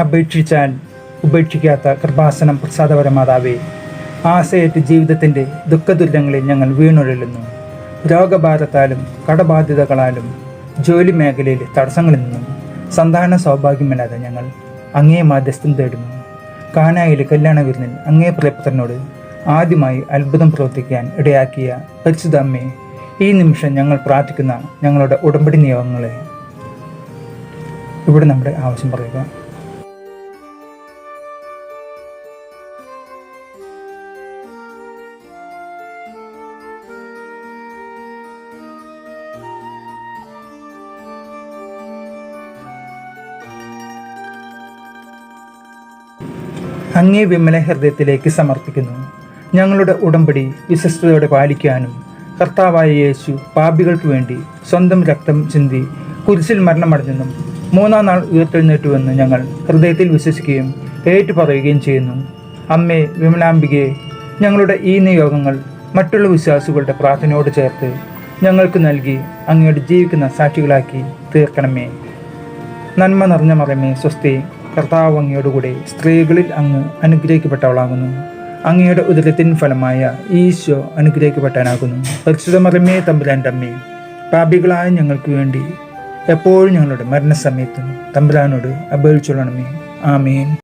അപേക്ഷിച്ചാൽ ഉപേക്ഷിക്കാത്ത കൃപാസനം പ്രസാദപരമാതാവേ. ആശയറ്റ് ജീവിതത്തിന്റെ ദുഃഖദുരിതങ്ങളിൽ ഞങ്ങൾ വീണുഴലുന്നു രോഗഭാരത്താലും കടബാധ്യതകളാലും ജോലി മേഖലയിൽ തടസ്സങ്ങളിൽ നിന്നും സന്താന സൗഭാഗ്യമില്ലാതെ ഞങ്ങൾ അങ്ങേ മാധ്യസ്ഥം തേടുന്നു. കാനായിലെ കല്യാണ വിരുന്നിൽ അങ്ങേ പ്രിയപുത്രനോട് ആദ്യമായി അത്ഭുതം പ്രവർത്തിക്കാൻ ഇടയാക്കിയ പരിശുദ്ധ ഈ നിമിഷം ഞങ്ങൾ പ്രാർത്ഥിക്കുന്ന ഞങ്ങളുടെ ഉടമ്പടി നിയമങ്ങളെ ഇവിടെ നമ്മുടെ ആവശ്യം പറയുക. അങ്ങേ വിമല ഹൃദയത്തിലേക്ക് സമർപ്പിക്കുന്നു. ഞങ്ങളുടെ ഉടമ്പടി വിശ്വസ്തയോടെ പാലിക്കാനും കർത്താവായ യേശു പാപികൾക്ക് വേണ്ടി സ്വന്തം രക്തം ചിന്തി കുരിശിൽ മരണമടഞ്ഞെന്നും മൂന്നാം നാൾ ഉയർത്തെഴുന്നേറ്റുവെന്ന് ഞങ്ങൾ ഹൃദയത്തിൽ വിശ്വസിക്കുകയും ഏറ്റുപറയുകയും ചെയ്യുന്നു. അമ്മേ വിമലാംബികയെ ഞങ്ങളുടെ ഈ നിയോഗങ്ങൾ മറ്റുള്ള വിശ്വാസികളുടെ പ്രാർത്ഥനയോട് ചേർത്ത് ഞങ്ങൾക്ക് നൽകി അങ്ങയുടെ ജീവിക്കുന്ന സാക്ഷികളാക്കി തീർക്കണമേ. നന്മ നിറഞ്ഞ മറമേ സ്വസ്തി. കർത്താവ് അങ്ങയോടുകൂടെ സ്ത്രീകളിൽ അങ്ങ് അനുഗ്രഹിക്കപ്പെട്ടവളാകുന്നു. അങ്ങയുടെ ഉദരത്തിൻ ഫലമായ ഈശോ അനുഗ്രഹിക്കപ്പെട്ടാനാകുന്നു പരിശുദ്ധ മറമേ തമ്പുരാന്റെ അമ്മേ പാപികളായ ഞങ്ങൾക്ക് വേണ്ടി എപ്പോഴും ഞങ്ങളുടെ മരണസമയത്തും തമ്പുരാനോട് അപേക്ഷിച്ചോളണമേ. ആമേൻ.